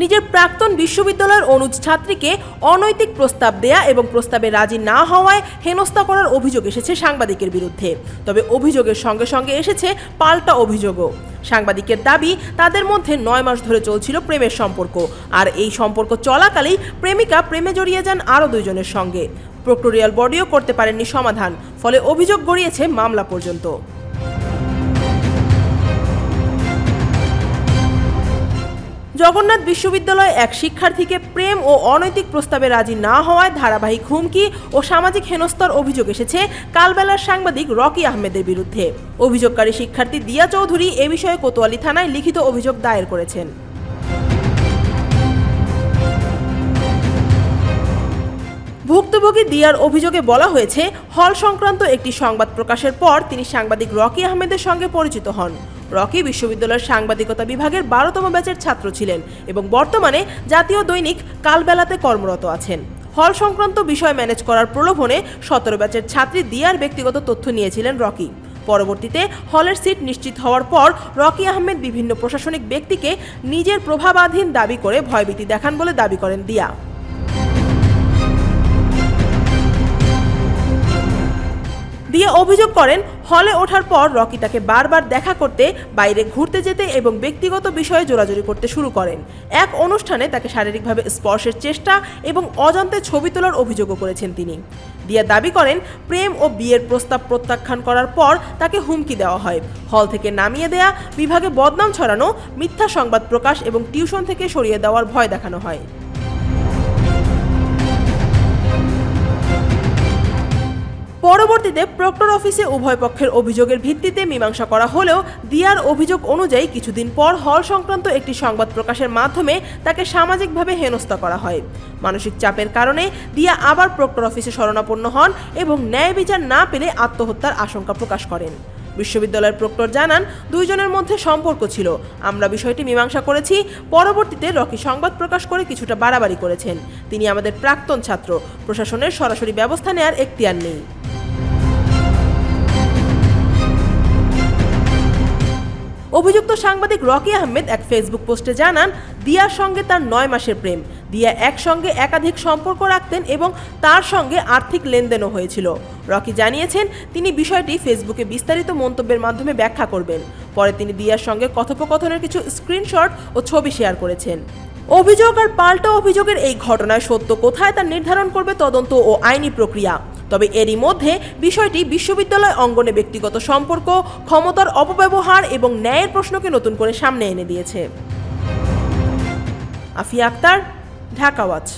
নিজের প্রাক্তন বিশ্ববিদ্যালয়ের অনুজ ছাত্রীকে অনৈতিক প্রস্তাব দেয়া এবং প্রস্তাবে রাজি না হওয়ায় হেনস্থা করার অভিযোগ এসেছে সাংবাদিকের বিরুদ্ধে। তবে অভিযোগের সঙ্গে সঙ্গে এসেছে পাল্টা অভিযোগও। সাংবাদিকের দাবি, তাদের মধ্যে নয় মাস ধরে চলছিল প্রেমের সম্পর্ক। আর এই সম্পর্ক চলাকালেই প্রেমিকা প্রেমে জড়িয়ে যান আরও দুইজনের সঙ্গে। প্রক্টোরিয়াল বডিও করতে পারেননি সমাধান, ফলে অভিযোগ গড়িয়েছে মামলা পর্যন্ত। জগন্নাথ বিশ্ববিদ্যালয়ে এক শিক্ষার্থীকে প্রেম ও অনৈতিক প্রস্তাবে রাজি না হওয়ায় ধারাবাহিক হুমকি ও সামাজিক হেনস্থার অভিযোগ এসেছে কালবেলার সাংবাদিক রকি আহমেদের বিরুদ্ধে। অভিযোগকারী শিক্ষার্থী দিয়া চৌধুরী এ বিষয়ে কোতোয়ালি থানায় লিখিত অভিযোগ দায়ের করেছেন। ভুক্তভোগী দিয়ার অভিযোগে বলা হয়েছে, হল সংক্রান্ত একটি সংবাদ প্রকাশের পর তিনি সাংবাদিক রকি আহমেদের সঙ্গে পরিচিত হন। রকি বিশ্ববিদ্যালয়ের সাংবাদিকতা বিভাগের বারোতম ব্যাচের ছাত্র ছিলেন এবং বর্তমানে জাতীয় দৈনিক কালবেলাতে কর্মরত আছেন। হল সংক্রান্ত বিষয় ম্যানেজ করার প্রলোভনে সতেরো ব্যাচের ছাত্রী দিয়ার ব্যক্তিগত তথ্য নিয়েছিলেন রকি। পরবর্তীতে হলের সিট নিশ্চিত হওয়ার পর রকি আহমেদ বিভিন্ন প্রশাসনিক ব্যক্তিকে নিজের প্রভাবাধীন দাবি করে ভয়ভীতি দেখান বলে দাবি করেন দিয়া। দিয়ে অভিযোগ করেন হলে ওঠার পর রকি তাকে বারবার দেখা করতে, বাইরে ঘুরতে যেতে এবং ব্যক্তিগত বিষয়ে জোরাজুরি করতে শুরু করেন। এক অনুষ্ঠানে তাকে শারীরিকভাবে স্পর্শের চেষ্টা এবং অজান্তে ছবি তোলার অভিযোগও করেছেন তিনি। দিয়া দাবি করেন, প্রেম ও বিয়ের প্রস্তাব প্রত্যাখ্যান করার পর তাকে হুমকি দেওয়া হয়। হল থেকে নামিয়ে দেয়া, বিভাগে বদনাম ছড়ানো, মিথ্যা সংবাদ প্রকাশ এবং টিউশন থেকে সরিয়ে দেওয়ার ভয় দেখানো হয়। পরবর্তীতে প্রক্টর অফিসে উভয় পক্ষের অভিযোগের ভিত্তিতে মীমাংসা করা হলেও দিয়ার অভিযোগ অনুযায়ী কিছুদিন পর হল সংক্রান্ত একটি সংবাদ প্রকাশের মাধ্যমে তাকে সামাজিকভাবে হেনস্থা করা হয়। মানসিক চাপের কারণে দিয়া আবার প্রক্টর অফিসে শরণাপন্ন হন এবং ন্যায় বিচার না পেলে আত্মহত্যার আশঙ্কা প্রকাশ করেন। বিশ্ববিদ্যালয়ের প্রক্টর জানান, দুইজনের মধ্যে সম্পর্ক ছিল। আমরা বিষয়টি মীমাংসা করেছি, পরবর্তীতে রকি সংবাদ প্রকাশ করে কিছুটা বাড়াবাড়ি করেছেন। তিনি আমাদের প্রাক্তন ছাত্র। প্রশাসনের সরাসরি ব্যবস্থা নেয়ার এখতিয়ার নেই। অভিযুক্ত সাংবাদিক রকি আহমেদ এক ফেসবুক পোস্টে জানান, দিয়ার সঙ্গে তার নয় মাসের প্রেম। দিয়া একসঙ্গে একাধিক সম্পর্ক রাখতেন এবং তার সঙ্গে আর্থিক লেনদেনও হয়েছিল। রকি জানিয়েছেন, তিনি বিষয়টি ফেসবুকে বিস্তারিত মন্তব্যের মাধ্যমে ব্যাখ্যা করবেন। পরে তিনি দিয়ার সঙ্গে কথোপকথনের কিছু স্ক্রিনশট ও ছবি শেয়ার করেছেন। অভিযোগ আর পাল্টা অভিযোগের এই ঘটনায় সত্য কোথায় তা নির্ধারণ করবে তদন্ত ও আইনি প্রক্রিয়া। তবে এরই মধ্যে বিষয়টি বিশ্ববিদ্যালয় অঙ্গনে ব্যক্তিগত সম্পর্ক, ক্ষমতার অপব্যবহার এবং ন্যায়ের প্রশ্নকে নতুন করে সামনে এনে দিয়েছে Afia Akter, Dhaka watch